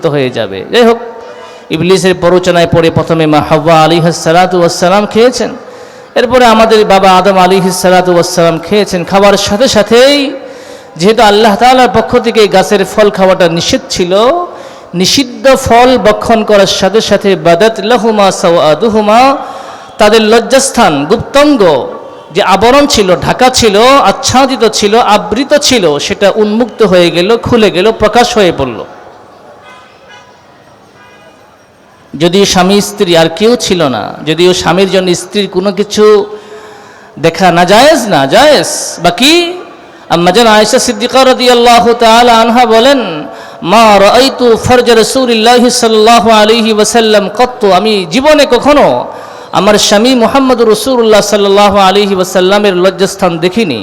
বিভক্ত হয়ে যাবে। যাই হোক, ইবলিসের প্ররোচনায় পড়ে প্রথমে মা হাওয়া আলী হাসালাতু ওয়াসালাম খেয়েছেন। এরপরে আমাদের বাবা আদম আলী হাসালাতু ওয়াসালাম খেয়েছেন। খাবার সাথে সাথেই যেহেতু আল্লাহ তাআলার পক্ষ থেকে গাছের ফল খাওয়াটা নিষেধ ছিল, নিষিদ্ধ ফল বক্ষণ করার সাথে সাথে বাদাত লহুমা সাওয়াদুহুমা, তাদের লজ্জাস্থান গুপ্তঙ্গ যে আবরণ ছিল, ঢাকা ছিল, আচ্ছাদিত ছিল, আবৃত ছিল, সেটা উন্মুক্ত হয়ে গেল, খুলে গেল, প্রকাশ হয়ে পড়ল। যদিও স্বামী স্ত্রী আর কেউ ছিল না, যদিও স্বামীর জন্য স্ত্রীর কোনো কিছু দেখা না জায়েজ না জায়েজ। বাকি আম্মাজান আয়েশা সিদ্দিকা রাদিয়াল্লাহু তাআলা আনহা বলেন, মা রাআইতু ফরজ রাসূলিল্লাহি সাল্লাল্লাহু আলাইহি ওয়াসাল্লাম কত্তু। আমি জীবনে কখনো আমার স্বামী মুহাম্মদ রসুল্লাহ সাল্লাল্লাহু আলাইহি ওয়াসাল্লামের লজ্জাস্থান দেখিনি।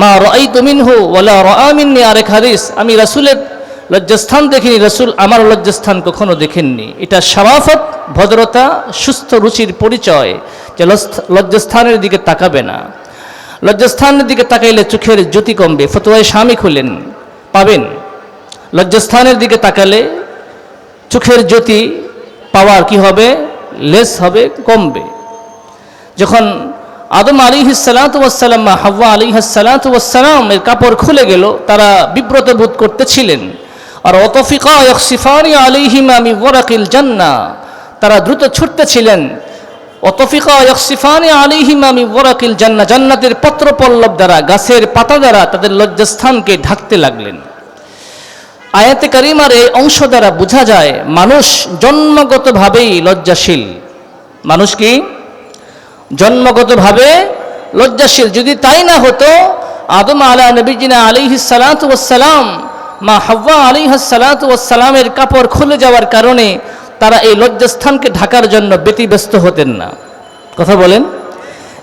মা রাআইতু মিনহু ওয়ালা রাআ মিন্নি, আরেক হাদিস, আমি রাসূলের লজ্জাস্থান দেখিনি রসুল, আমার লজ্জাস্থান কখনো দেখেননি। এটা সারাফত ভদ্রতা, সুস্থ রুচির পরিচয় যে লজ্জাস্থানের দিকে তাকাবে না। লজ্জাস্থানের দিকে তাকাইলে চোখের জ্যোতি কমবে, ফতোয়ায় স্বামী খুলেন, পাবেন। লজ্জাস্থানের দিকে তাকালে চোখের জ্যোতি পাওয়ার কি হবে? লেস হবে, কমবে। যখন আদম আলী হিসালাতাম হাওয়া আলী হিসালাতাম এর কাপড় খুলে গেল, তারা বিব্রত বোধ করতেছিলেন। আর অতফিকা ইয়কসিফানি আলিহিমা মি ওয়ারাকিল জান্না। তারা দ্রুত ছুটতেছিলেন। অতফিকা ইয়কসিফানি আলিহিমা মি ওয়ারাকিল জান্না। জান্নাতের পত্রপল্লব দ্বারা, গাছের পাতা দ্বারা তাদের লজ্জাস্থানকে ঢাকতে লাগলেন। আয়াতে কারিমার এই অংশ দ্বারা বোঝা যায়, মানুষ জন্মগতভাবেই লজ্জাশীল। মানুষ কি? জন্মগতভাবে লজ্জাশীল। যদি তাই না হতো, আদম আলা নবীজিনা আলিহি সালাতাম মা হাব্বা আলী সালাতামের কাপড় খুলে যাওয়ার কারণে তারা এই লজ্জাস্থানকে ঢাকার জন্য ব্যতিব্যস্ত হতেন না। কথা বলেন।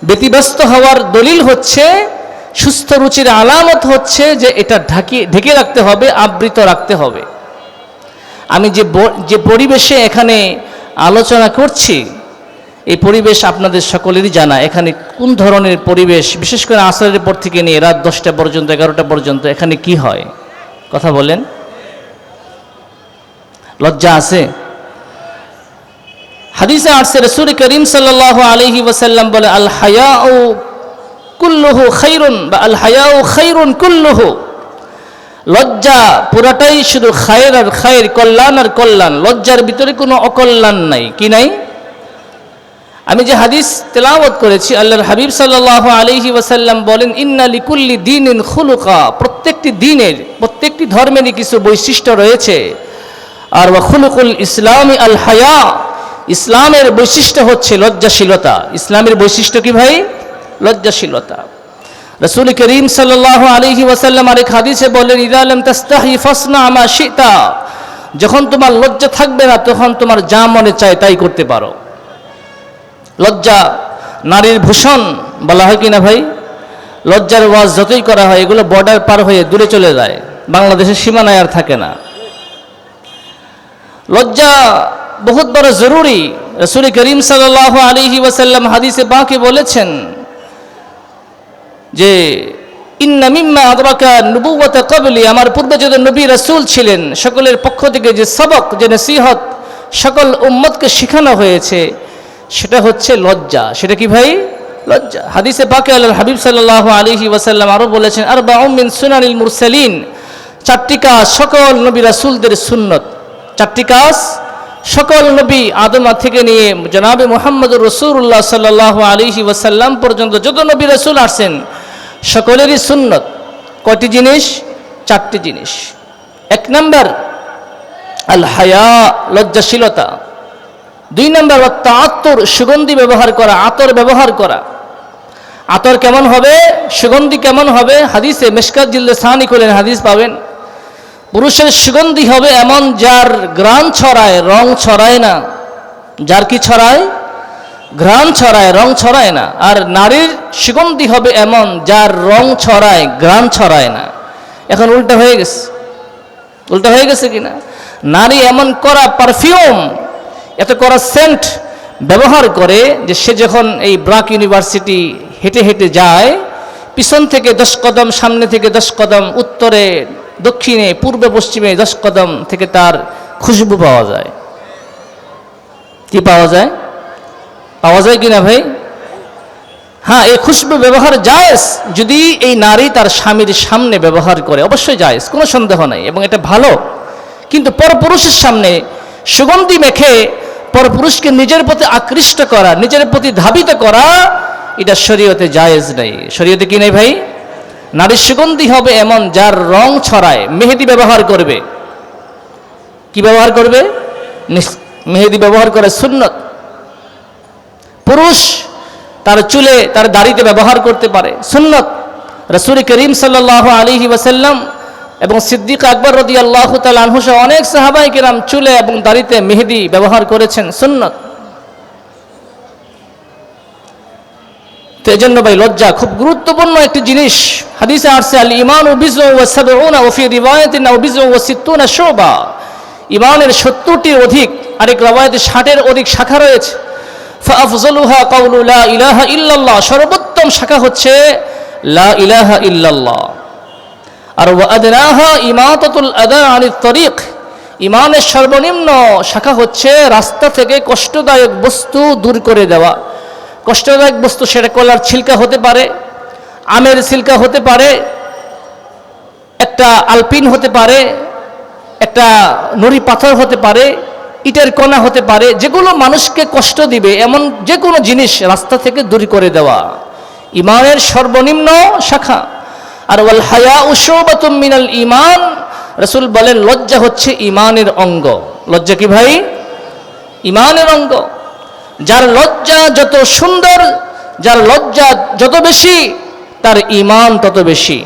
ব্যতিব্যস্ত হওয়ার দলিল হচ্ছে, সুস্থ রুচির আলামত হচ্ছে যে এটা ঢাকি, ঢেকে রাখতে হবে, আবৃত রাখতে হবে। আমি যে যে পরিবেশে এখানে আলোচনা করছি, এই পরিবেশ আপনাদের সকলেরই জানা। এখানে কোন ধরনের পরিবেশ, বিশেষ করে আসরের পর থেকে নিয়ে রাত দশটা পর্যন্ত, এগারোটা পর্যন্ত, এখানে কি হয়? কথা বলেন। লজ্জা আছে? হাদিসে আসছে, রসুল করিম সাল্লাহ আলহি ওয়াসাল্লাম বলে আল হায়া ও কুল্লুহু খাইরুন বা আল হায়া ও খাইরুন কুল্লুহু। লজ্জা পুরাটাই শুধু খায়ের আর খায়ের কল্যাণ আর কল্যাণ। লজ্জার ভিতরে কোনো অকল্যাণ নাই। কি নাই? আমি যে হাদিস তেলাওয়াত করেছি, আল্লাহর হাবিব সাল্লাহ আলহি ওয়াসাল্লাম বলেন, ইন্না লিকুল্লি দিন ইন খুলুকা। প্রত্যেকটি দিনের, প্রত্যেকটি ধর্মেরই কিছু বৈশিষ্ট্য রয়েছে। আর খুলুকুল ইসলামী আল হায়া। ইসলামের বৈশিষ্ট্য হচ্ছে লজ্জাশীলতা। ইসলামের বৈশিষ্ট্য কি ভাই? লজ্জাশীলতা। রসুল করিম সাল্লাহ আলহি ওয়াসাল্লাম আরেক হাদিসে বলেন ইদালম তাস্তাহি ফসনা আমা সীতা যখন তোমার লজ্জা থাকবে না, তখন তোমার যা মনে চায় তাই করতে পারো। লজ্জা, নারীর ভূষণ বলা হয় কি না ভাই? লজ্জার ওয়াজ যতই করা হয়, এগুলো বর্ডার পার হয়ে দূরে চলে যায়। বাংলাদেশের সীমানায় আর থাকে না। লজ্জা বহুত বড় জরুরি। রসুল করিম সাল্লাহ আলিহি ওয়াসাল্লাম হাদিসে বাঁকে বলেছেন যে আমার পূর্বে যদি নবী রাসূল ছিলেন, সকলের পক্ষ থেকে যে সবক, যে নসিহত সকল উম্মতকে শেখানো হয়েছে সেটা হচ্ছে লজ্জা। সেটা কি ভাই? লজ্জা। হাদিসে পাকে আল্লাহ হাবিব সাল্লাহ আলিহি ওয়াসাল্লাম আরও বলেছেন আর বাউমিন সুনানিল মুরসালিন। চারটি কাজ সকল নবী রাসুলদের সুন্নত। চারটি কাজ সকল নবী আদমা থেকে নিয়ে জনাবে মোহাম্মদ রসুল্লাহ সাল্লাহ আলিহি ওয়াসাল্লাম পর্যন্ত যত নবী রসুল আসেন সকলেরই সুন্নত। কটি জিনিস? চারটি জিনিস। এক নম্বর, আল হায়া, লজ্জাশীলতা। দুই নম্বর আত্মর সুগন্ধি ব্যবহার করা, আতর ব্যবহার করা। আতর কেমন হবে? সুগন্ধি কেমন হবে? হাদিসে মেশকাত জিল্লে সাহানি করলেন হাদিস পাবেন। পুরুষের সুগন্ধি হবে এমন যার গ্রাম ছড়ায়, রং ছড়ায় না। যার কি ছড়ায়? ঘ্রাণ ছড়ায়, রং ছড়ায় না। আর নারীর সুগন্ধি হবে এমন যার রং ছড়ায় গ্রাম ছড়ায় না। এখন উল্টা হয়ে গেছে। উল্টা হয়ে গেছে কিনা? নারী এমন করা পারফিউম এত করা সেন্ট ব্যবহার করে যে সে যখন এই ব্রাক ইউনিভার্সিটি হেঁটে হেঁটে যায়, পিছন থেকে দশ কদম, সামনে থেকে দশ কদম, উত্তরে, দক্ষিণে, পূর্বে, পশ্চিমে দশ কদম থেকে তার খুশবু পাওয়া যায়। কি পাওয়া যায়? পাওয়া যায় কিনা ভাই? হ্যাঁ এই খুশবু ব্যবহার জায়েজ যদি এই নারী তার স্বামীর সামনে ব্যবহার করে, অবশ্যই জায়েজ, কোনো সন্দেহ নাই এবং এটা ভালো। কিন্তু পরপুরুষের সামনে সুগন্ধি মেখে পরপুরুষকে নিজের প্রতি আকৃষ্ট করা, নিজের প্রতি ধাবিত করা, এটা শরীয়তে জায়েজ নেই। শরীয়তে কি নেই ভাই? নারীর সুগন্ধি হবে এমন যার রং ছড়ায়, মেহেদি ব্যবহার করবে। কি ব্যবহার করবে? মেহেদি ব্যবহার করে সুন্নত। পুরুষ তার চুলে, তার দাড়িতে ব্যবহার করতে পারে। সুন্নত। রসুল করিম সাল্লাহ আলিহি ওয়াসাল্লাম এবং সিদ্দিক আকবর রদি আল্লাহ তালহু অনেক সাহাবাই কিরাম চুলে এবং দাড়িতে মেহেদি ব্যবহার করেছেন, সুন্নত। তো ভাই, লজ্জা খুব গুরুত্বপূর্ণ একটি জিনিস। হাদিসে আসছে আল ইমান ও বিজ ও রিওয়ায়াতিন ও বিজ ও সিত্তুনা শোবা। ইমানের সত্তরটির অধিক, আরেক রবায়তে ষাটের অধিক শাখা রয়েছে। ফাফজলুহা কাউলু লা ইলাহা ইল্লাল্লাহ, সর্বোত্তম শাখা হচ্ছে লা ইলাহা ইল্লাল্লাহ। আর ওয়াদনাহা ইমাতাতুল আদা তরিক। ইমানের সর্বনিম্ন শাখা হচ্ছে রাস্তা থেকে কষ্টদায়ক বস্তু দূর করে দেওয়া। কষ্টদায়ক বস্তু সেটা কলার ছিলকা হতে পারে, আমের ছিলকা হতে পারে, একটা আলপিন হতে পারে, একটা নুড়ি পাথর হতে পারে, ইটের কণা হতে পারে, যেগুলো মানুষকে কষ্ট দিবে, এমন যে কোনো জিনিস রাস্তা থেকে দূর করে দেওয়া। ইমানের সর্বনিম্ন শাখা। আর ওয়াল হায়া উসবাতুম মিনাল ইমান রসুল বলেন, লজ্জা হচ্ছে ইমানের অঙ্গ। লজ্জা কি ভাই? ইমানের অঙ্গ। যার লজ্জা যত সুন্দর, যার লজ্জা যত বেশি, তার ইমান তত বেশি।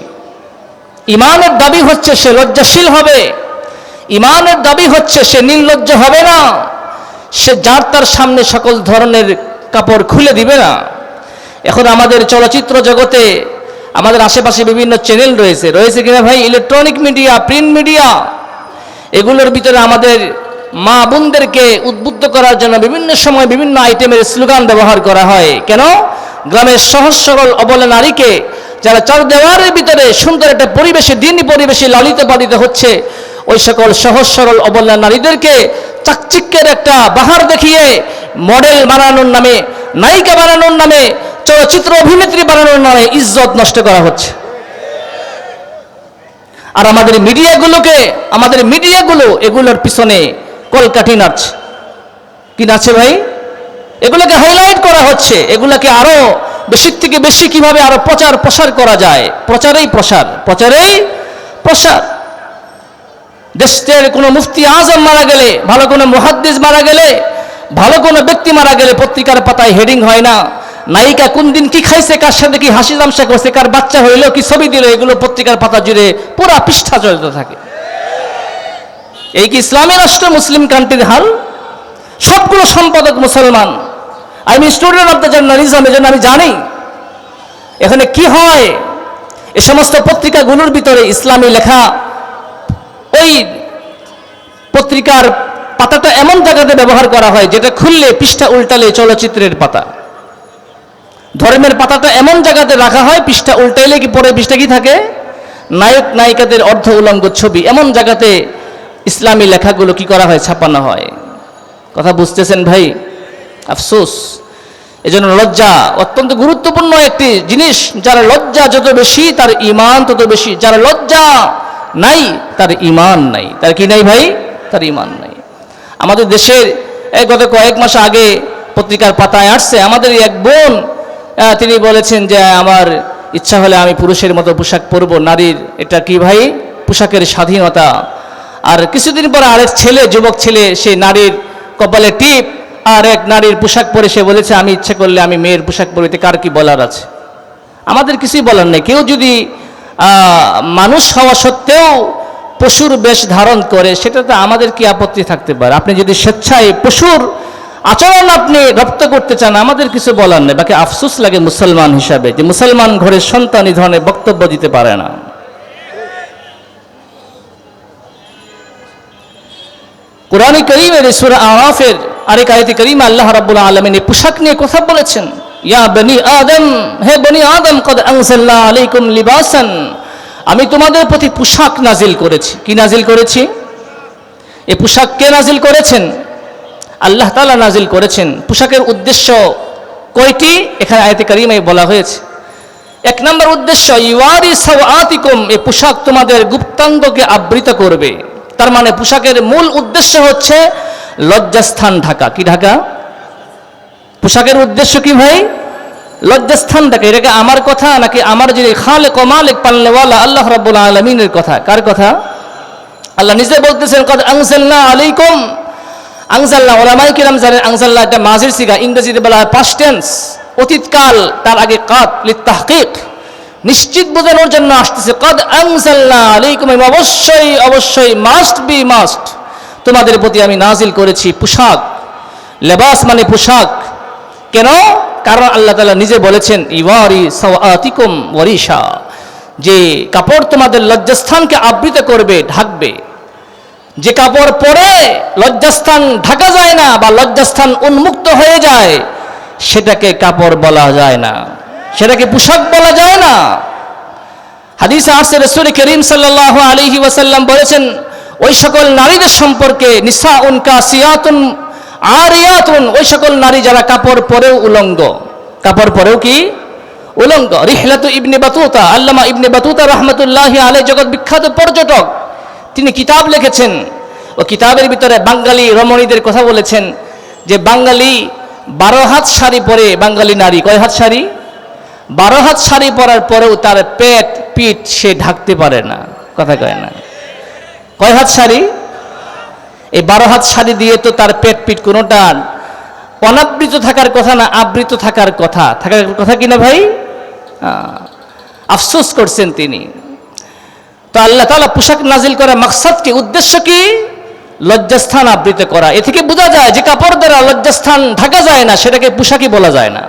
ইমানের দাবি হচ্ছে সে লজ্জাশীল হবে। ইমানের দাবি হচ্ছে সে নির্লজ্জ হবে না। সে যার তার সামনে সকল ধরনের কাপড় খুলে দিবে না। এখন আমাদের চলচ্চিত্র জগতে আমাদের আশেপাশে বিভিন্ন চ্যানেল রয়েছে। রয়েছে কিনা ভাই? ইলেকট্রনিক মিডিয়া প্রিন্ট মিডিয়া এগুলোর ভিতরে আমাদের মা বোনদেরকে উদ্বুদ্ধ করার জন্য বিভিন্ন সময় বিভিন্ন আইটেমের স্লোগান ব্যবহার করা হয়। কেন? গ্রামের সহজ সরল অবলা নারীকে যারা চার দেওয়ারের ভিতরে সুন্দর একটা পরিবেশে, দিন পরিবেশে লালিত পালিত হচ্ছে, ওই সকল সহজ সরল অবলা নারীদেরকে চাকচিক্যের একটা বাহার দেখিয়ে মডেল বানানোর নামে, নায়িকা বানানোর নামে চলচ্চিত্র অভিনেত্রী বানানোর নামে ইজ্জত নষ্ট করা হচ্ছে। আর আমাদের মিডিয়াগুলোকে, আমাদের মিডিয়াগুলো এগুলোর পিছনে কলকাঠি নাচছে কি নাচে ভাই? এগুলোকে হাইলাইট করা হচ্ছে। এগুলোকে আরও বেশি থেকে বেশি কীভাবে আরও প্রচার প্রসার করা যায়? প্রচারেই প্রসার প্রচারেই প্রসার। দেশের কোনো মুফতি আজম মারা গেলে, ভালো কোনো মুহাদ্দিস মারা গেলে, ভালো কোনো ব্যক্তি মারা গেলে পত্রিকার পাতায় হেডিং হয় না। নায়িকা কোন দিন কি খাইছে, কার সাথে কি হাসি তামসা করছে, কার বাচ্চা হইল, কি ছবি দিল, এগুলো পত্রিকার পাতা জুড়ে পুরা পৃষ্ঠা চলতে থাকে। এই কি ইসলামী রাষ্ট্র, মুসলিম কান্ট্রির হাল? সবগুলো সম্পাদক মুসলমান। I am student of the journalism এজন্য আমি জানি, এখানে কি হয়? এ সমস্ত পত্রিকাগুলোর ভিতরে ইসলামী লেখা, ওই পত্রিকার পাতাটা এমন জায়গাতে ব্যবহার করা হয়, যেটা খুললে, পৃষ্ঠা উল্টালে চলচ্চিত্রের পাতা। ধর্মের পাতাটা এমন জায়গাতে রাখা হয়, পৃষ্ঠা উল্টাইলে কি পরে পৃষ্ঠা কি থাকে? নায়ক, নায়িকাদের অর্ধ উলঙ্গ ছবি। এমন জায়গাতে ইসলামী লেখাগুলো কি করা হয়, ছাপানো হয়। কথা বুঝতেছেন ভাই? আফসোস। এজন্য লজ্জা অত্যন্ত গুরুত্বপূর্ণ একটি জিনিস। যার লজ্জা যত বেশি, তার ইমান তত বেশি। যার লজ্জা নাই, তার ইমান নাই। তার কি নাই ভাই? তার ইমান নাই। আমাদের দেশের গত কয়েক মাস আগে পত্রিকার পাতায় আসছে, আমাদের এক বোন তিনি বলেছেন যে, আমার ইচ্ছা হলে আমি পুরুষের মতো পোশাক পরব। নারীর এটা কি ভাই? পোশাকের স্বাধীনতা। আর কিছুদিন পরে আরেক ছেলে, যুবক ছেলে, সে নারীর কপালে টিপ, আর এক নারীর পোশাক পরে সে বলেছে, আমি ইচ্ছে করলে আমি মেয়ের পোশাক পরিতে কার কি বলার আছে? আমাদের কিছুই বলার নেই। কেউ যদি মানুষ হওয়া সত্ত্বেও পশুর বেশ ধারণ করে সেটাতে আমাদের কি আপত্তি থাকতে পারে? আপনি যদি স্বেচ্ছায় পশুর আচরণ আপনি রপ্ত করতে চান, আমাদের কিছু বলার নেই। বাকি আফসোস লাগে মুসলমান হিসাবে যে মুসলমান ঘরের সন্তান এই ধরনের বক্তব্য দিতে পারে না। কোরআন করিমের সুরা আরাফের আরেক আয়তি করিম আল্লাহ রাব্বুল আলমিন পোশাক নিয়ে কথা বলেছেন। ইয়া বনি আদম, হে বনি আদম, কদ আলাইকুম লিবাসান। আমি তোমাদের প্রতি পোশাক নাজিল করেছি। কি নাজিল করেছি? এ পোশাক কে নাজিল করেছেন? আল্লাহ তালা নাজিল করেছেন। পোশাকের উদ্দেশ্য কয়টি? এখানে আয়তে কারিমে বলা হয়েছে। এক নম্বর উদ্দেশ্য ইওয়ারি সাওয়াতিকুম এই পোশাক তোমাদের গুপ্তাঙ্গকে আবৃত করবে। তার মানে পোশাকের মূল উদ্দেশ্য হচ্ছে লজ্জাস্থান ঢাকা। কি ঢাকা? পোশাকের উদ্দেশ্য কি ভাই? লজ্জাস্থান ঢাকা। এটাকে আমার কথা নাকি আমার যিনি খালে কমালে পাল্লেওয়ালা আল্লাহ রাব্বুল আলমিনের কথা? কার কথা? আল্লাহ নিজে বলতেছেন, কদ আংসাল্লাহ আলাইকুম। আংসাল্লাহ ওলামাই কিরাম জানেন আংসাল্লাহ একটা মাঝির সিগা, ইংরেজিতে বলা হয় পাস্ট টেন্স অতীতকাল, তার আগে কাত লিত্তাহকিক নিশ্চিত বোঝানোর জন্য আসতেছে, কদ আংসাল্লাহ আলাইকুম অবশ্যই অবশ্যই মাস্ট বি মাস্ট তোমাদের প্রতি আমি নাজিল করেছি পোশাক। লেবাস মানে পোশাক। কেন? কারণ আল্লাহ তালা নিজে বলেছেন, ইওয়ারি সাওয়াতিকুম ওয়ারিশা। যে কাপড় তোমাদের লজ্জাস্থানকে আবৃত করবে, ঢাকবে। যে কাপড় পরে লজ্জাস্থান ঢাকা যায় না বা লজ্জাস্থান উন্মুক্ত হয়ে যায়, সেটাকে কাপড় বলা যায় না। সেটাকে পোশাক বলা যায় না। হাদিসে আসছে রসুল করিম সাল্লাহ আলিহি ওয়াসাল্লাম বলেছেন, ওই সকল নারীদের সম্পর্কে নিসা উন কাসিয়াতুন আরিয়াতুন, ওই সকল নারী যারা কাপড় পরেও উলঙ্গ। কাপড় পরেও কি? উলঙ্গ। রিহলাতু ইবনে বাতুতা, আল্লামা ইবনে বাতুতা রহমতুল্লাহি আলাই জগৎ বিখ্যাত পর্যটক। তিনি কিতাব লিখেছেন। ও কিতাবের ভিতরে বাঙালি রমণীদের কথা বলেছেন যে বাঙালি বারো হাত শাড়ি পরে বাঙালি নারী। কয় হাত শাড়ি? বারো হাত শাড়ি পরার পরেও তার পেট, পিঠ সে ঢাকতে পারে না। কথা কয় না। কয় হাত শাড়ি? এই বারো হাত শাড়ি দিয়ে তো তার পেট, পিঠ কোনোটা অনাবৃত থাকার কথা না আবৃত থাকার কথা? থাকার কথা কিনা ভাই? আফসোস করছেন তিনি। তো আল্লাহ তালা পোশাক নাজিল করা মাকসাদ কি উদ্দেশ্য কি? লজ্জাস্থান আবৃত করা। এ থেকে বোঝা যায় যে কাপড় দ্বারা লজ্জাস্থান ঢাকা যায় না, সেটাকে পোশাকই বলা যায় না।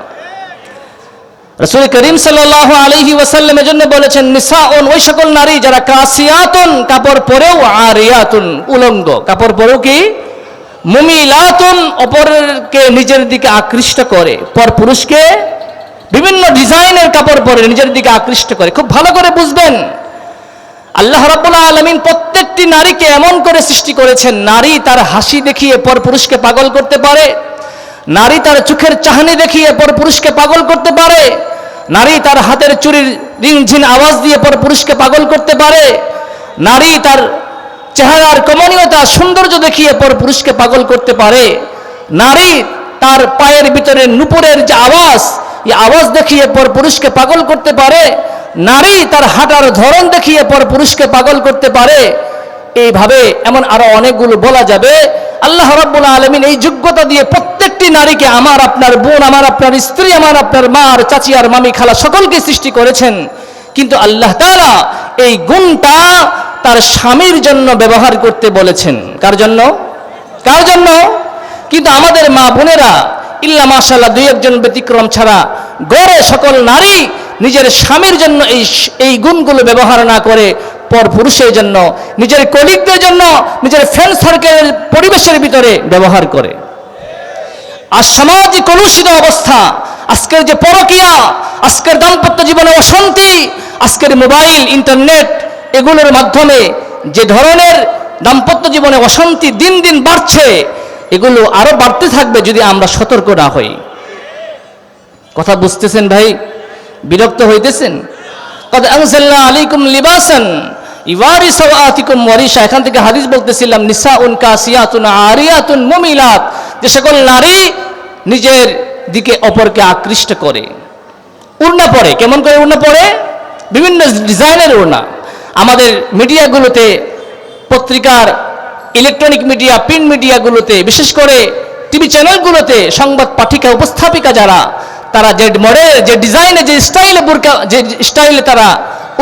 রসুল করিম সাল্লাহ আলহি ওয়াসাল্লাম এজন্য বলেছেন, নিসাউন, ওই সকল নারী যারা কাসিয়াতুন, কাপড় পরেও আরিয়াতুন, উলঙ্গ। কাপড় পরেও কি? মুমিলাতুন, অপরকে নিজের দিকে আকৃষ্ট করে। পর পুরুষকে বিভিন্ন ডিজাইনের কাপড় পরে নিজের দিকে আকৃষ্ট করে। খুব ভালো করে বুঝবেন। আল্লাহ রাব্বুল আলামিন প্রত্যেকটি নারীকে এমন করে সৃষ্টি করেছেন, নারী তার হাসি দেখিয়ে পর পুরুষকে পাগল করতে পারে, নারী তার চোখের চাহনি দেখিয়ে পর পুরুষকে পাগল করতে পারে, নারী তার হাতের চুরির রিংঝিন আওয়াজ দিয়ে পর পুরুষকে পাগল করতে পারে, নারী তার চেহারার কমনীয়তা, সৌন্দর্য দেখিয়ে পর পুরুষকে পাগল করতে পারে, নারী তার পায়ের ভিতরে নুপুরের যে আওয়াজ, এই আওয়াজ দেখিয়ে পর পুরুষকে পাগল করতে পারে নারী তার হাঁটার ধরন দেখিয়ে পর পুরুষকে পাগল করতে পারে। এইভাবে এমন আরও অনেকগুলো বলা যাবে। আল্লাহ রাব্বুল আলমিন এই যোগ্যতা দিয়ে প্রত্যেকটি নারীকে আমার, আপনার বোন, আমার, আপনার স্ত্রী, আমার, আপনার মা, আর চাচি, আর মামি, খালা সকলকে সৃষ্টি করেছেন। কিন্তু আল্লাহ তাআলা এই গুণটা তার স্বামীর জন্য ব্যবহার করতে বলেছেন। কার জন্য? কার জন্য? কিন্তু আমাদের মা বোনেরা, ইল্লা মাশাল্লাহ দুই একজন ব্যতিক্রম ছাড়া গড়ে সকল নারী নিজের স্বামীর জন্য এই এই গুণগুলো ব্যবহার না করে পর পুরুষের জন্য, নিজের কলিগদের জন্য নিজের ফ্রেন্ড সার্কেলের পরিবেশের ভিতরে ব্যবহার করে। আর সমাজে কলুষিত অবস্থা, আজকের যে পরকিয়া, আজকের দাম্পত্য জীবনে অশান্তি, আজকের মোবাইল ইন্টারনেট এগুলোর মাধ্যমে যে ধরনের দাম্পত্য জীবনে অশান্তি দিন দিন বাড়ছে, এগুলো আরও বাড়তে থাকবে যদি আমরা সতর্ক না হই। কথা বুঝতেছেন ভাই? বিরক্ত হইতেছেন? কদ ওয়ারিশা এখান থেকে হাদিস বলতেছিলাম, নিসাউন কাসিয়াতুন যে সকল নারী নিজের দিকে অপরকে আকৃষ্ট করে। উড়না পড়ে কেমন করে উড়না পড়ে বিভিন্ন ডিজাইনের উড়না। আমাদের মিডিয়াগুলোতে, পত্রিকার ইলেকট্রনিক মিডিয়া, প্রিন্ট মিডিয়াগুলোতে, বিশেষ করে টিভি চ্যানেলগুলোতে সংবাদ পাঠিকা, উপস্থাপিকা যারা তারা যে মডেল যে ডিজাইনে যে স্টাইলে বুরকা, যে স্টাইলে তারা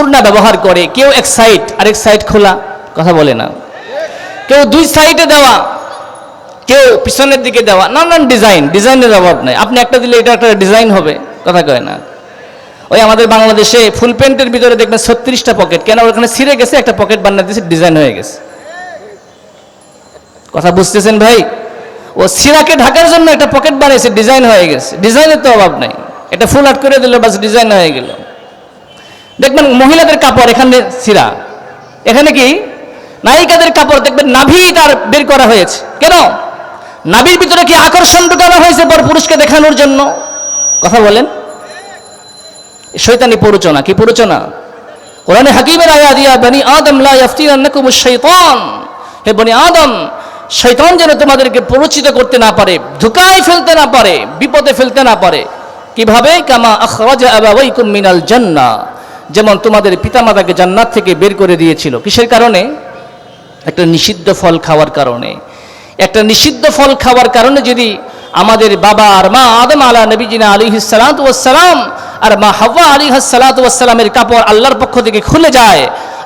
উড়না ব্যবহার করে, কেউ এক সাইড আরেক সাইড খোলা, কথা বলে না। কেউ দুই সাইডে দেওয়া, কেউ পিছনের দিকে দেওয়া, নানান ডিজাইন ডিজাইনের অভাব নাই। আপনি একটা দিলে এটা একটা ডিজাইন হবে, কথা কয় না। ওই আমাদের বাংলাদেশে ফুল প্যান্টের ভিতরে দেখবেন ছত্রিশটা পকেট কেন? ওখানে ছিঁড়ে গেছে, একটা পকেট বানিয়ে দিয়েছে ডিজাইন হয়ে গেছে। কথা বুঝতেছেন ভাই? ও সিরাকে ঢাকার জন্য একটা পকেট বানিয়েছে, ডিজাইন হয়ে গেছে। ডিজাইনের তো অভাব নাই। এটা ফুল আট করে দিল, বাস ডিজাইন হয়ে গেল। দেখবেন মহিলাদের কাপড়, এখানে সিরা। এখানে কি? নায়িকাদের কাপড়, দেখবেন নাভি তার বের করা হয়েছে। কেন? নাভির ভিতরে কি আকর্ষণ ঢুকানো হয়েছে পর পুরুষকে দেখানোর জন্য? কথা বলেন। শৈতানি প্ররোচনা, কি প্ররোচনা? কোরআনে হাকিমের আয়া দিয়া বনি আদম লা ইয়াফতিনান্নাকুম শাইতান হে বনি আদম শয়তান যেন তোমাদেরকে প্ররোচিত করতে না পারে, ধুকায় ফেলতে না পারে, বিপদে ফেলতে না পারে। কীভাবে? কামা আখরাজা আবাওয়াইকুম মিনাল জান্নাহ যেমন তোমাদের পিতামাতাকে জান্নাত থেকে বের করে দিয়েছিল। কিসের কারণে? একটা নিষিদ্ধ ফল খাওয়ার কারণে। একটা নিষিদ্ধ ফল খাওয়ার কারণে যদি আমাদের বাবা আর মা আদম আলা নবীজিনা আলী সালাম আর মা হাওয়া আলী সালামের কাপড় আল্লাহর পক্ষ থেকে খুলে যায়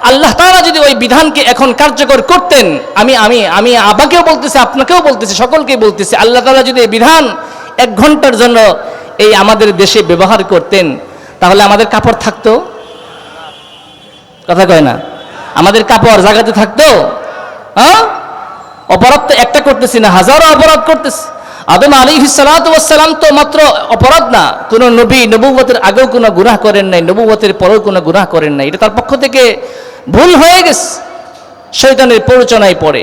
আল্লাহ তারা যদি ওই বিধানকে এখন কার্যকর করতেন, আমি আমি আমি আবাকেও বলতেছি, আপনাকেও বলতেছি, সকলকেই বলতেছি, আল্লাহ তালা যদি এই বিধান এক ঘণ্টার জন্য এই আমাদের দেশে ব্যবহার করতেন, তাহলে আমাদের কাপড় থাকতো? কথা কয় না? আমাদের কাপড় জায়গাতে থাকতো? হ্যাঁ? অপরাধ তো একটা করতেছি না, হাজারো অপরাধ করতেছি। আদম আলী সালাম তো মাত্র অপরাধ না, কোন নবী নবুবতের আগেও কোনো গুনাহ করেন নাই নবুবতের পরেও কোনো গুনাহ করেন নাই, এটা তার পক্ষ থেকে ভুল হয়ে গেছে। শৈতানের প্ররোচনায় পড়ে।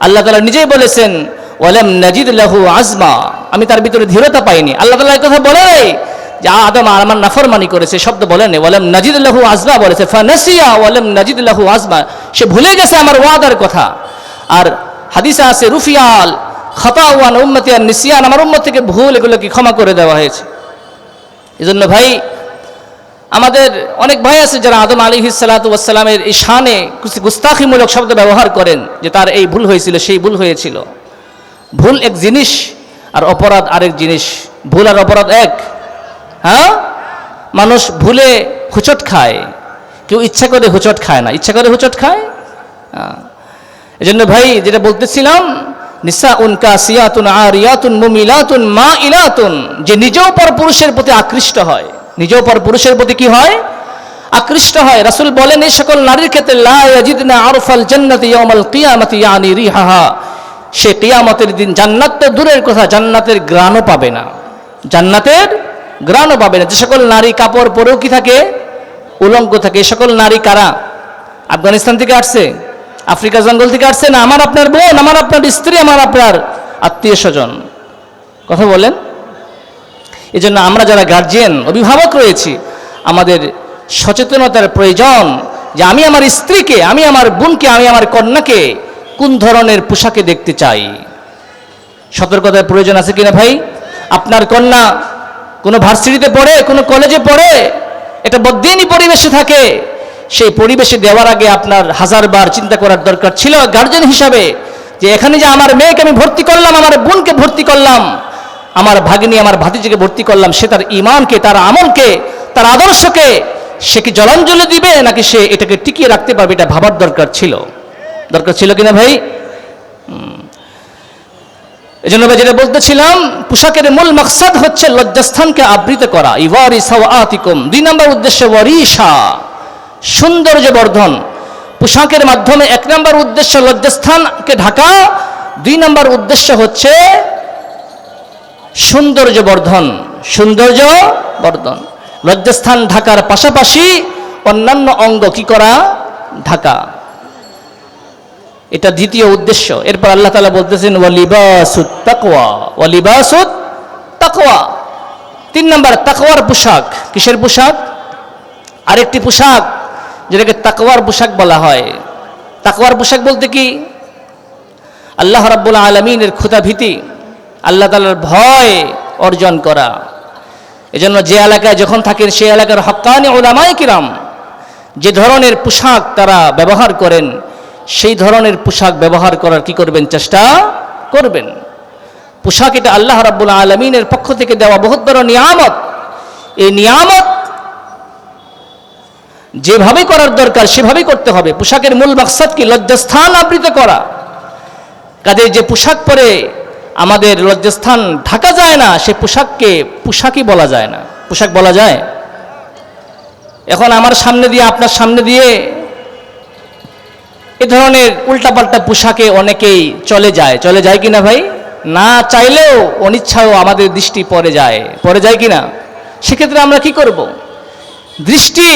আল্লাহ তালা নিজেই বলেছেন, ওয়ালাম নাজিদ লাহু আজমা। আমি তার ভিতরে ধীরতা পাইনি। আল্লাহ তালা কথা বলে নাই যে আদম আমার নাফরমানি করেছে। শব্দ বলেন ওয়ালাম নাজিদ লাহু আজমা বলেছে। ফানাসিয়া ওয়ালাম নাজিদ লাহু আজমা। সে ভুলে গেছে আমার ওয়াদার কথা। আর হাদিসে আছে, রুফিয়াল খতাওয়ান উম্মতি আর নিসিয়ান। আমার উম্মত থেকে ভুল এগুলোকে ক্ষমা করে দেওয়া হয়েছে। এজন্য ভাই আমাদের অনেক ভাই আছে যারা আদম আলী সালাতামের এই শানে গুস্তাখিমূলক শব্দ ব্যবহার করেন যে তার এই ভুল হয়েছিল, সেই ভুল হয়েছিল। ভুল এক জিনিস আর অপরাধ আরেক জিনিস। ভুল আর অপরাধ এক। হ্যাঁ? মানুষ ভুলে হুচট খায়। কেউ ইচ্ছা করে হুচট খায় না। ইচ্ছা করে হুচট খায়? হ্যাঁ। এই জন্য ভাই, যেটা বলতেছিলাম নিসা উন কাসিয়াতুন আরিয়াতুন মুমিলাতুন মা ইলাতুন যে নিজেও পর পুরুষের প্রতি আকৃষ্ট হয়। নিজেও পর পুরুষের প্রতি কি হয়? আকৃষ্ট হয়। রাসূল বলেন, এই সকল নারীর ক্ষেত্রে সে কিয়ামতের দিন জান্নাত তো দূরের কথা, জান্নাতের গ্রাণও পাবে না। জান্নাতের গ্রাণও পাবে না। যে সকল নারী কাপড় পরেও কি থাকে, উলঙ্গ থাকে, এ সকল নারী কারা? আফগানিস্তান থেকে আসছে? আফ্রিকা জঙ্গল থেকে আসছে? না, আমার আপনার বোন, আমার আপনার স্ত্রী, আমার আপনার আত্মীয় স্বজন কথা বলেন। এই জন্য আমরা যারা গার্জিয়ান অভিভাবক রয়েছি, আমাদের সচেতনতার প্রয়োজন যে আমি আমার স্ত্রীকে, আমি আমার বোনকে, আমি আমার কন্যাকে কোন ধরনের পোশাকে দেখতে চাই? সতর্কতার প্রয়োজন আছে কিনা ভাই? আপনার কন্যা কোনো ভার্সিটিতে পড়ে, কোনো কলেজে পড়ে এটা বদ্দিনী পরিবেশে থাকে, সেই পরিবেশে দেওয়ার আগে আপনার হাজারবার চিন্তা করার দরকার ছিল গার্জেন হিসাবে, যে এখানে যে আমার মেয়েকে আমি ভর্তি করলাম, আমার বোনকে ভর্তি করলাম আমার ভাগ্নি আমার ভাতিজিকে ভর্তি করলাম, সে তার ইমানকে তার আমলকে, তার আদর্শকে, সে কি জলাঞ্জলি দিবে নাকি সে এটাকে টিকিয়ে রাখতে পারবে এটা ভাবার দরকার ছিল? দরকার ছিল কিনা ভাই? এই জন্য ভাই যেটা বলতেছিলাম, পোশাকের মূল মাকসাদ হচ্ছে লজ্জাস্থানকে আবৃত করা। ইওয়ারি সাওয়াতিকুম। দুই নম্বর উদ্দেশ্য ওয়ারিশা, সৌন্দর্য বর্ধন। পোশাকের মাধ্যমে এক নম্বর উদ্দেশ্য লজ্জাস্থানকে ঢাকা, দুই নম্বর উদ্দেশ্য হচ্ছে সৌন্দর্য বর্ধন সৌন্দর্য বর্ধন লজ্জাস্থান ঢাকার পাশাপাশি অন্যান্য অঙ্গ কি করা? ঢাকা। এটা দ্বিতীয় উদ্দেশ্য। এরপর আল্লাহ তালা বলতেছেন, ওয়ালিবাসুত তাকওয়া। তিন নম্বর, তাকওয়ার পোশাক। কিসের পোশাক? আরেকটি পোশাক যেটাকে তাকওয়ার পোশাক বলা হয়। তাকওয়ার পোশাক বলতে কি? আল্লাহ রাব্বুল আলমিনের ক্ষুতা ভীতি আল্লাহ তালার ভয় অর্জন করা। এজন্য যে এলাকায় যখন থাকেন, সেই এলাকার হক্কানি ওলামাই কিরাম যে ধরনের পোশাক তারা ব্যবহার করেন, সেই ধরনের পোশাক ব্যবহার করার কি করবেন? চেষ্টা করবেন। পোশাক এটা আল্লাহ রাব্বুল আলমিনের পক্ষ থেকে দেওয়া বহুত বড় নিয়ামত। এই নিয়ামত যেভাবে করার দরকার, সেভাবেই করতে হবে। পোশাকের মূল মাকসাদ কি? লজ্জাস্থান আবৃত করা। কাজে যে পোশাক পরে আমাদের লজ্জাস্থান ঢাকা যায় না, সে পোশাককে পোশাকই বলা যায় না। পোশাক বলা যায়? এখন আমার সামনে দিয়ে, আপনার সামনে দিয়ে এ ধরনের উল্টাপাল্টা পোশাকে অনেকেই চলে যায়। চলে যায় কিনা ভাই? না চাইলেও অনিচ্ছাও আমাদের দৃষ্টি পড়ে যায়। পড়ে যায় কিনা? সেক্ষেত্রে আমরা কি করব? দৃষ্টি,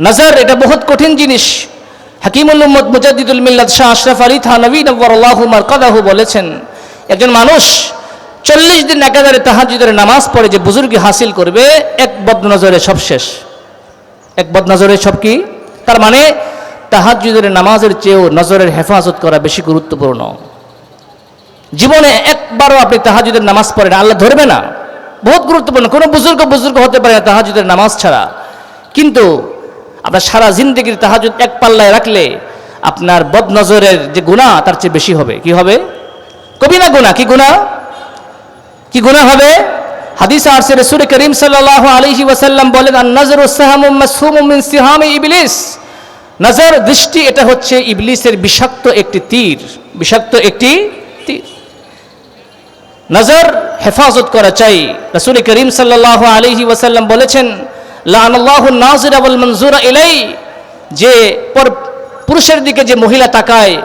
নজর, এটা বহুত কঠিন জিনিস। হাকিমুল মুজাদ্দিদুল মিল্লাত শাহ আশরাফ আলী থানবী নব্বরুল্লাহু মারকাদাহু বলেছেন একজন মানুষ চল্লিশ দিন একাধারে তাহাজুদের নামাজ পড়ে যে বুজুর্গি হাসিল করবে, এক বদনজরে সব শেষ। এক বদনজরে সব কি? তার মানে তাহাজুদের নামাজের চেয়েও নজরের হেফাজত করা বেশি গুরুত্বপূর্ণ। জীবনে একবারও আপনি তাহাজুদের নামাজ পড়েন আল্লাহ ধরবে না। বহুত গুরুত্বপূর্ণ, কোনো বুজুর্গ বুজুর্গ হতে পারে না তাহাজুদের নামাজ ছাড়া। কিন্তু আপনার সারা জিন্দগির তাহাজুদ এক পাল্লায় রাখলে আপনার বদনজরের যে গুণা তার চেয়ে বেশি হবে। কি হবে? কবি না গুণা কি গুণা কি গুণা হবে? হাদিস আরসে রসুল করিম সাল্লাহ আলহি ওয়াসাল্লাম বলেন নজর সিহাম ইবলিস। নজর, দৃষ্টি, এটা হচ্ছে ইবলিসের বিষাক্ত একটি তীর, বিষাক্ত একটি তীর। নজর, হেফাজত করা চাই। রসুল করিম সাল্লাহ আলহি ওয়াসাল্লাম বলেছেন লাহ নাজির আবুল মঞ্জুরা ইলাই। যে পর, পুরুষের দিকে যে মহিলা তাকায়,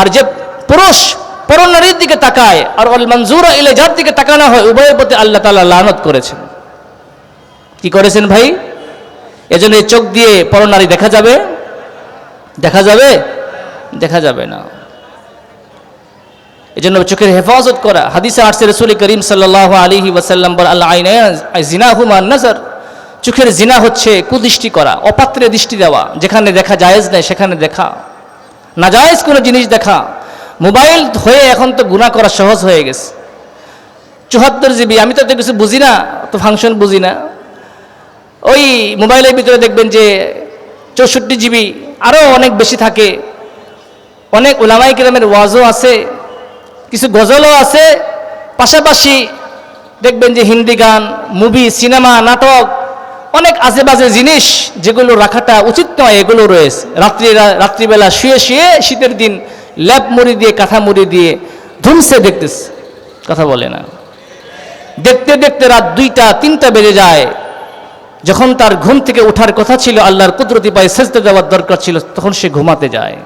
আর যে পুরুষ পরনারীর দিকে তাকায়, আর অল মঞ্জুরা ইলে যার দিকে তাকানো হয়, উভয়ের প্রতি আল্লাহ তালা লানত করেছেন। কি করেছেন ভাই? এজন্য এই চোখ দিয়ে পরনারী দেখা যাবে? দেখা যাবে? দেখা যাবে না। এজন্য চোখের হেফাজত করা, হাদিসে আটসে রসুল করিম সাল্লাহ আলিহি ওয়াসাল্লাম বল আল্লাহ জিনা হুমান নজর। চোখের জিনা হচ্ছে কুদৃষ্টি করা, অপাত্রে দৃষ্টি দেওয়া, যেখানে দেখা জায়েজ নেই, সেখানে দেখা। না জায়েজ কোনো জিনিস দেখা মোবাইল হয়ে এখন তো গুণা করা সহজ হয়ে গেছে। চুহাত্তর জিবি, আমি তো এত কিছু বুঝি না, তো ফাংশন বুঝি না। ওই মোবাইলের ভিতরে দেখবেন যে চৌষট্টি জিবি আরও অনেক বেশি থাকে। অনেক ওলামাই কিরামের ওয়াজও আছে, কিছু গজলও আছে। পাশাপাশি দেখবেন যে হিন্দি গান, মুভি, সিনেমা, নাটক, অনেক আজে বাজে জিনিস যেগুলো রাখাটা উচিত নয়, এগুলো রয়েছে। রাত্রি রাত্রিবেলা শুয়ে শুয়ে শীতের দিন ল্যাপ মুড়ি দিয়ে, কাঁথা মুড়ি দিয়ে ধুমসে দেখতেছে। কথা বলে না। দেখতে দেখতে রাত দুইটা, তিনটা বেজে যায়। যখন তার ঘুম থেকে ওঠার কথা ছিল, আল্লাহর কুদরতি পায়ে সেজতে দেওয়ার দরকার ছিল, তখন সে ঘুমাতে যায়।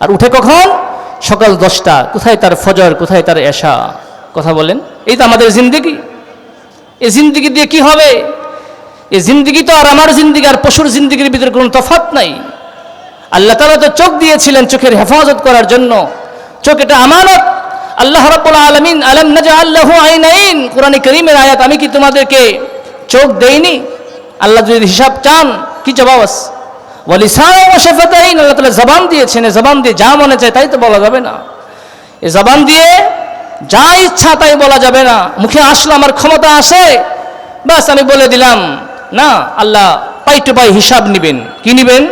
আর উঠে কখন? সকাল দশটা। কোথায় তার ফজর, কোথায় তার এশা? কথা বলেন। এই তো আমাদের জিন্দিগি। এই জিন্দিগি দিয়ে কি হবে? এই জিন্দিগি তো আর আমার জিন্দিগি, আর পশুর জিন্দিগির ভিতরে কোনো তফাত নাই। আল্লাহ তালা তো চোখ দিয়েছিলেন চোখের হেফাজত করার জন্য। চোখ এটা আমানত। আল্লাহ রাব্বুল আলামিন আলাম নাজা আল্লাহু আইনাইন। কোরআনে করিমের আয়াত, আমি কি তোমাদেরকে চোখ দেইনি? আল্লাহ যদি হিসাব চান, কি জবাব শাফাতাইন আল্লাহ জবান দিয়েছেন। জবান দিয়ে যা মনে চায় তাই তো বলা যাবে না। এ জবান দিয়ে যা ইচ্ছা তাই বলা যাবে না। মুখে আসলে আমার ক্ষমতা আসে। ব্যাস আমি বলে দিলাম, না, আল্লাহ পাই টু পাই হিসাব নিবেন। কি নিবেন?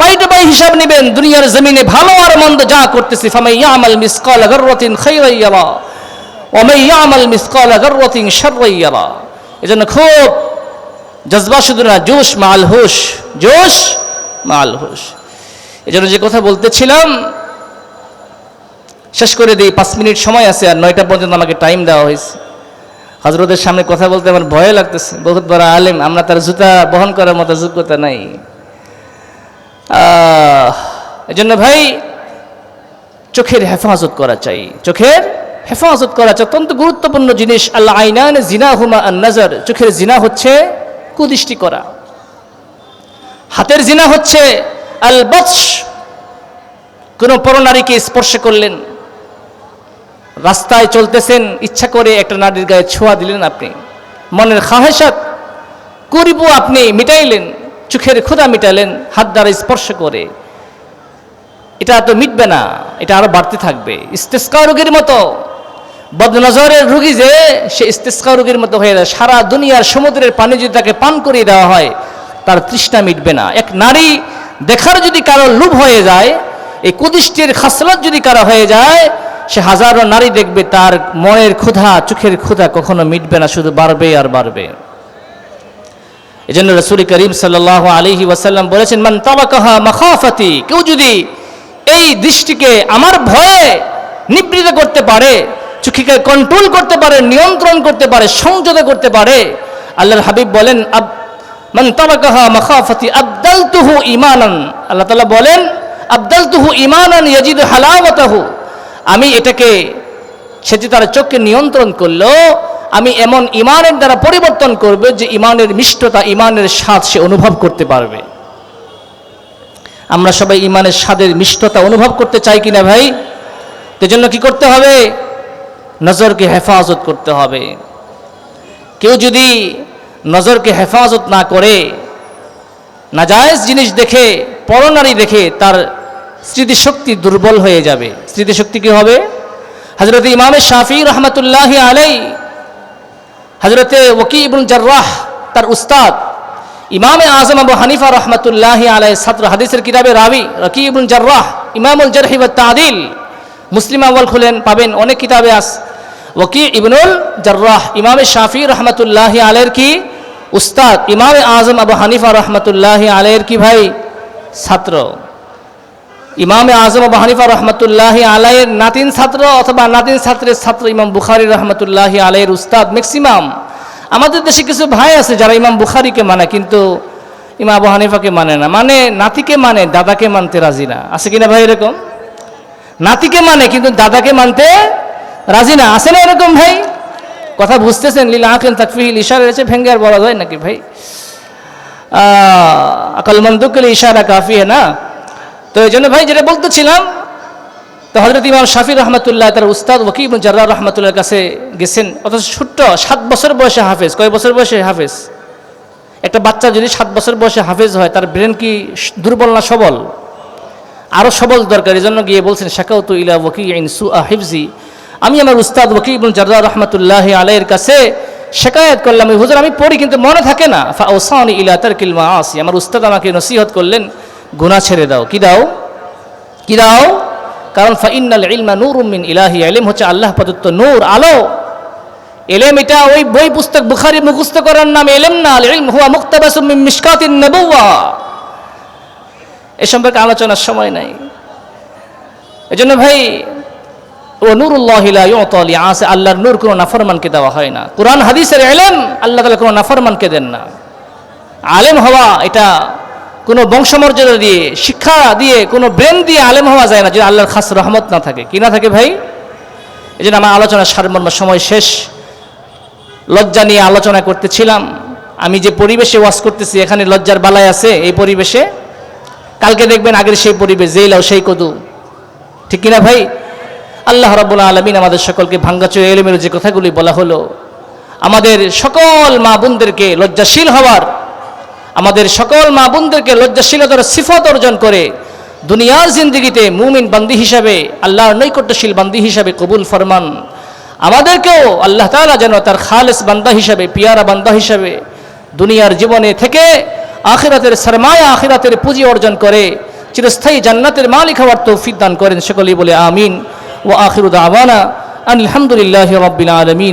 পাই টু পাই হিসাব নিবেন, দুনিয়ার জমিনে ভালো আর মন্দ যা করতেছি, ফামাই ইয়ামাল মিসকাল গাররাতিন ওয়া মাই ইয়ামাল মিসকাল গাররাতিন শাররাই ইয়ারা। এজন্য খুব জজবা শুধু না, জোশ মাল হুশ, জোশ মাল হুশ। এজন্য যে কথা বলতেছিলাম, শেষ করে দিই, পাঁচ মিনিট সময় আছে আর নয়টা পর্যন্ত আমাকে টাইম দেওয়া হয়েছে। হজরতের সামনে কথা বলতে আমার ভয় লাগতেছে। বহুত বড় আলেম, আমরা তার জুতা বহন করার মতো যোগ্যতা নাই। এই জন্য ভাই, চোখের হেফাজত করা চাই। চোখের হেফাজত করা চাই। অত্যন্ত গুরুত্বপূর্ণ জিনিস আল্লাহ আইনান জিনা হুমা নজর। চোখের জিনা হচ্ছে কুদৃষ্টি করা। হাতের জিনা হচ্ছে আল বৎস কোনো পরনারীকে স্পর্শ করলেন, রাস্তায় চলতেছেন, ইচ্ছা করে একটা নারীর গায়ে ছোঁয়া দিলেন আপনি। মনের খাহেসাত করিব আপনি, মিটাইলেন। চোখের ক্ষুধা মিটালেন, হাত দ্বারা স্পর্শ করে। এটা তো মিটবে না, এটা আরও বাড়তে থাকবে। ইস্তেস্কা রোগীর মতো, বদনজরের রুগী যে, সে ইস্তেস্কা রোগীর মতো হয়ে যায়। সারা দুনিয়ার সমুদ্রের পানি যদি তাকে পান করিয়ে দেওয়া হয়, তার তৃষ্ণা মিটবে না। এক নারী দেখার যদি কারও লোভ হয়ে যায়, এই কুদিষ্টির খাসলত যদি কারও হয়ে যায়, সে হাজারো নারী দেখবে তার মনের ক্ষুধা, চোখের ক্ষুধা কখনো মিটবে না, শুধু বাড়বে আর বাড়বে। এই জন্য রসুল করিম সাল্লাহ আলহি ওয়াসাল্লাম বলেছেন, মান তাবাকাহা মাখাফাতি কেউ যদি এই দৃষ্টিকে আমার ভয়ে নিবৃত করতে পারে, চোখকে কন্ট্রোল করতে পারে, নিয়ন্ত্রণ করতে পারে, সংযত করতে পারে, আল্লাহর হাবিব বলেন, আব, মান তাবাকাহা মাখাফাতি আবদালতুহু ইমানান আল্লাহ তাআলা বলেন, আবদালতুহু ইমানান ইয়াজিদু হালাওয়াতাহু আমি এটাকে, সে যে তার চোখকে নিয়ন্ত্রণ করল আমি এমন ইমানের দ্বারা পরিবর্তন করবে যে ইমানের মিষ্টতা, ইমানের স্বাদ সে অনুভব করতে পারবে। আমরা সবাই ইমানের স্বাদের মিষ্টতা অনুভব করতে চাই কিনা ভাই? জন্য কি করতে হবে? নজরকে হেফাজত করতে হবে। কেউ যদি নজরকে হেফাজত না করে, নাজায়েজ জিনিস দেখে, পরনারী দেখে, তার স্মৃতিশক্তি দুর্বল হয়ে যাবে। স্মৃতিশক্তি কি হবে? হজরত ইমামে শাফি রহমতুল্লাহ আলাই হজরতে ওকি ইবুল জার্রাহ, তার উস্তাদ, ইমামে আজম আবু হানিফা রহমতুল্লাহ আলাই ছাত্র হাদিসের কিতাবে রাবি রকি ইবুল জার্রাহ, ইমামুল জারহি ওয়া তাদিল, মুসলিম আউ্বাল খুলেন, পাবেন অনেক কিতাবে আস। ওকি ইবনুল জার্রাহ, ইমামে শাফি রহমতুল্লাহ আলের কি? উস্তাদ, ইমামে আজম আবু হানিফা রহমতুল্লাহ আলের কি ভাই? ছাত্র। ইমামে আজম আবু হানিফা রহমতুল্লাহ আলাইয়ের নাতিন ছাত্র অথবা নাতিন ছাত্রের ছাত্র ইমাম বুখারি রহমতুল্লাহ আলাইয়ের উস্তাদ ম্যাক্সিমাম। আমাদের দেশে কিছু ভাই আছে যারা ইমাম বুখারিকে মানে কিন্তু ইমাম আবু হানিফাকে মানে না। মানে নাতিকে মানে দাদাকে মানতে রাজি না। আছে কিনা ভাই এরকম? নাতিকে মানে কিন্তু দাদাকে মানতে রাজি না। আছে না এরকম ভাই? কথা বুঝতেছেন? লীলা আঁকেন তাকফিহিল ইশারা রয়েছে। ভেঙ্গে বলা যায় নাকি ভাই? আকল মন্দুকের ইশারা কাফি না? তো এই জন্য ভাই, যেটা বলতেছিলাম, তো হজরত ইমাম শাফি রহমতুল্লাহ, তার উস্তাদ ওকিব জার্রা রহমতুল্লাহর কাছে গেছেন। অথচ ছোট্ট, সাত বছর বয়সে হাফেজ। কয় বছর বয়সে হাফেজ? একটা বাচ্চা যদি সাত বছর বয়সে হাফেজ হয়, তার ব্রেন কি দুর্বল না সবল? আরও সবল দরকার। এই জন্য গিয়ে বলছেন, শাকাউতু ইলা ওকি ইন সু হিফজি। আমি আমার উস্তাদ ওকি ইবন জার্রা রহমতুল্লাহ আলাইয়ের কাছে শেকায়ত করলাম "এই হুজুর, আমি পড়ি, কিন্তু মনে থাকে না। ফা ওসানি ইলা তার কিলমা আসি আমার উস্তাদ আমাকে নসিহত করলেন গুনাহ ছেড়ে দাও। কি দাও? কি দাও? কারণ ফাইনাল ইলমা নূর মিন ইলাহি, ইলম হচ্ছে আল্লাহ প্রদত্ত নূর, আলো। এলেম এটা ওই বই পুস্তক বুখারি মুখস্থ করার নাম এলেম না ইলম হুয়া মুক্তাবাসুম মিন মিশকাতিন নবুওয়া। এ সম্পর্কে আলোচনার সময় নাই। এজন্য ভাই, ও নুরুল্লাহ ইউতলি আসে আল্লাহর নূর কোনো নাফরমানকে দেওয়া হয় না। কোরআন, হাদিসের এলেম আল্লাহ তালা কোনো নাফরমানকে দেন না। আলেম হওয়া এটা কোনো বংশমর্যাদা দিয়ে, শিক্ষা দিয়ে, কোনো ব্রেন দিয়ে আলেম হওয়া যায় না যদি আল্লাহর খাস রহমত না থাকে। কি না থাকে ভাই? এই জন্য আমার আলোচনার সারমর্ম, সময় শেষ। লজ্জা নিয়ে আলোচনা করতেছিলাম। আমি যে পরিবেশে ওয়াজ করতেছি, এখানে লজ্জার বালায় আছে এই পরিবেশে। কালকে দেখবেন আগের সেই পরিবেশ, যেই লাও সেই কদু। ঠিক কিনা ভাই? আল্লাহ রাব্বুল আলমিন আমাদের সকলকে ভাঙ্গাচো এলেমের যে কথাগুলি বলা হলো, আমাদের সকল মা বোনদেরকে লজ্জাশীল হওয়ার আমাদের সকল মা বোনদেরকে লজ্জাশীলতার সিফত অর্জন করে দুনিয়ার জিন্দগিতে মুমিন বান্দি হিসাবে, আল্লাহর নৈকট্যশীল বান্দি হিসাবে কবুল ফরমান। আমাদেরকেও আল্লাহ তাআলা যেন তার খালেস বান্দা হিসাবে, পিয়ারা বান্দা হিসাবে দুনিয়ার জীবনে থেকে আখিরাতের সরমায়া, আখিরাতের পুঁজি অর্জন করে, চিরস্থায়ী জান্নাতের মালিক হওয়ার তৌফিক দান করেন সকলেই বলে আমিন। ও আখিরুদ আওয়ানা আলহামদুলিল্লাহ রব্বিল আলমিন।